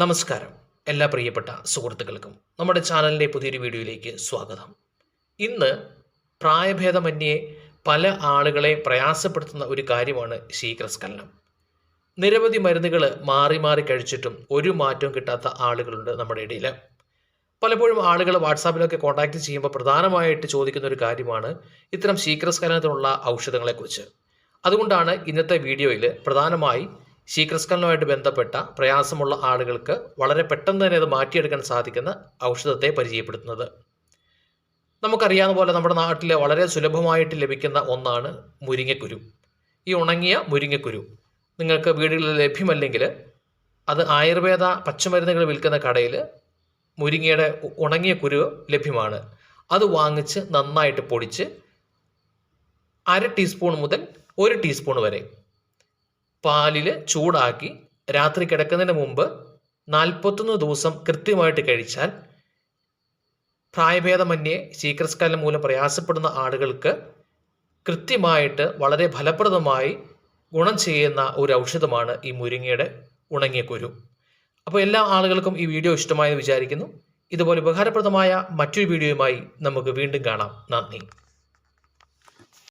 നമസ്കാരം. എല്ലാ പ്രിയപ്പെട്ട സുഹൃത്തുക്കൾക്കും നമ്മുടെ ചാനലിന്റെ പുതിയൊരു വീഡിയോയിലേക്ക് സ്വാഗതം. ഇന്ന് പ്രായഭേദമന്യേ പല ആളുകളെ പ്രയാസപ്പെടുത്തുന്ന ഒരു കാര്യമാണ് ശീഘ്രസ്ഖലനം. നിരവധി മരുന്നുകൾ മാറി മാറി കഴിച്ചിട്ടും ഒരു മാറ്റവും കിട്ടാത്ത ആളുകളുണ്ട് നമ്മുടെ ഇടയിൽ. പലപ്പോഴും ആളുകൾ വാട്സാപ്പിലൊക്കെ കോൺടാക്റ്റ് ചെയ്യുമ്പോൾ പ്രധാനമായിട്ട് ചോദിക്കുന്ന ഒരു കാര്യമാണ് ഇത്തരം ശീഘ്രസ്ഖലനത്തിനുള്ള ഔഷധങ്ങളെക്കുറിച്ച്. അതുകൊണ്ടാണ് ഇന്നത്തെ വീഡിയോയിൽ പ്രധാനമായി ശീഘ്രസ്ഖലനവുമായിട്ട് ബന്ധപ്പെട്ട പ്രയാസമുള്ള ആളുകൾക്ക് വളരെ പെട്ടെന്ന് തന്നെ അത് മാറ്റിയെടുക്കാൻ സാധിക്കുന്ന ഔഷധത്തെ പരിചയപ്പെടുത്തുന്നത്. നമുക്കറിയാവുന്ന പോലെ നമ്മുടെ നാട്ടിലെ വളരെ സുലഭമായിട്ട് ലഭിക്കുന്ന ഒന്നാണ് മുരിങ്ങക്കുരു. ഈ ഉണങ്ങിയ മുരിങ്ങക്കുരു നിങ്ങൾക്ക് വീടുകളിൽ ലഭ്യമല്ലെങ്കിൽ അത് ആയുർവേദ പച്ചമരുന്നുകൾ വിൽക്കുന്ന കടയിൽ മുരിങ്ങയുടെ ഉണങ്ങിയ കുരു ലഭ്യമാണ്. അത് വാങ്ങിച്ച് നന്നായിട്ട് പൊടിച്ച് അര ടീസ്പൂൺ മുതൽ ഒരു ടീസ്പൂൺ വരെ പാലിൽ ചൂടാക്കി രാത്രി കിടക്കുന്നതിന് മുമ്പ് നാൽപ്പത്തൊന്ന് ദിവസം കൃത്യമായിട്ട് കഴിച്ചാൽ പ്രായഭേദമന്യേ ശീഘ്രസ്ഖലനം മൂലം പ്രയാസപ്പെടുന്ന ആളുകൾക്ക് കൃത്യമായിട്ട് വളരെ ഫലപ്രദമായി ഗുണം ചെയ്യുന്ന ഒരു ഔഷധമാണ് ഈ മുരിങ്ങയുടെ ഉണങ്ങിയ കുരു അപ്പോൾ എല്ലാ ആളുകൾക്കും ഈ വീഡിയോ ഇഷ്ടമായെന്ന് വിചാരിക്കുന്നു. ഇതുപോലെ ഉപകാരപ്രദമായ മറ്റൊരു വീഡിയോയുമായി നമുക്ക് വീണ്ടും കാണാം. നന്ദി.